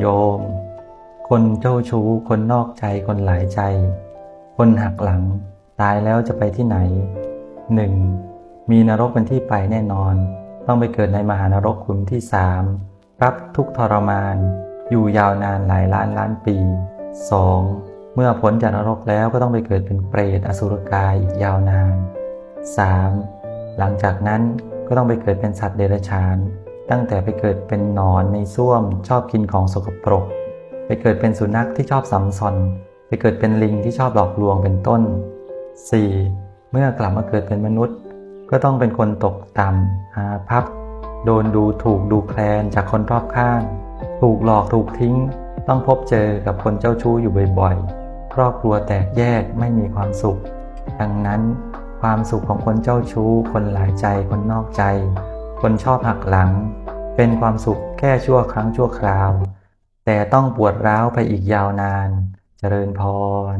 โยม คนเจ้าชู้ คนนอกใจ คนหลายใจ คนหักหลัง ตายแล้วจะไปที่ไหน 1. มีนรกเป็นที่ไปแน่นอน ต้องไปเกิดในมหานรกขุมที่สามรับทุกทรมาน อยู่ยาวนานหลายล้านล้านปี 2. เมื่อพ้นจากนรกแล้วก็ต้องไปเกิดเป็นเปรตอสุรกายอีกยาวนาน 3. หลังจากนั้นก็ต้องไปเกิดเป็นสัตว์เดรัจฉาน ตั้งแต่ไปเกิดเป็นนอนในส้วมชอบกินของสกปรก ไปเกิดเป็นสุนัขที่ชอบสัมซอนไปเกิดเป็นลิงที่ชอบหลอกลวงเป็นต้น 4. เมื่อกลับมาเกิดเป็นมนุษย์ ก็ต้องเป็นคนตกต่ำอาภัพโดนดูถูกดูแคลนจากคนรอบข้าง ถูกหลอกถูกทิ้ง ต้องพบเจอกับคนเจ้าชู้อยู่บ่อยๆ ครอบครัวแตกแยกไม่มีความสุข ดังนั้นความสุขของคนเจ้าชู้ คนหลายใจ คนนอกใจ คนชอบหักหลัง เป็นความสุขแค่ชั่วครั้งชั่วคราว แต่ต้องปวดร้าวไปอีกยาวนาน เจริญพร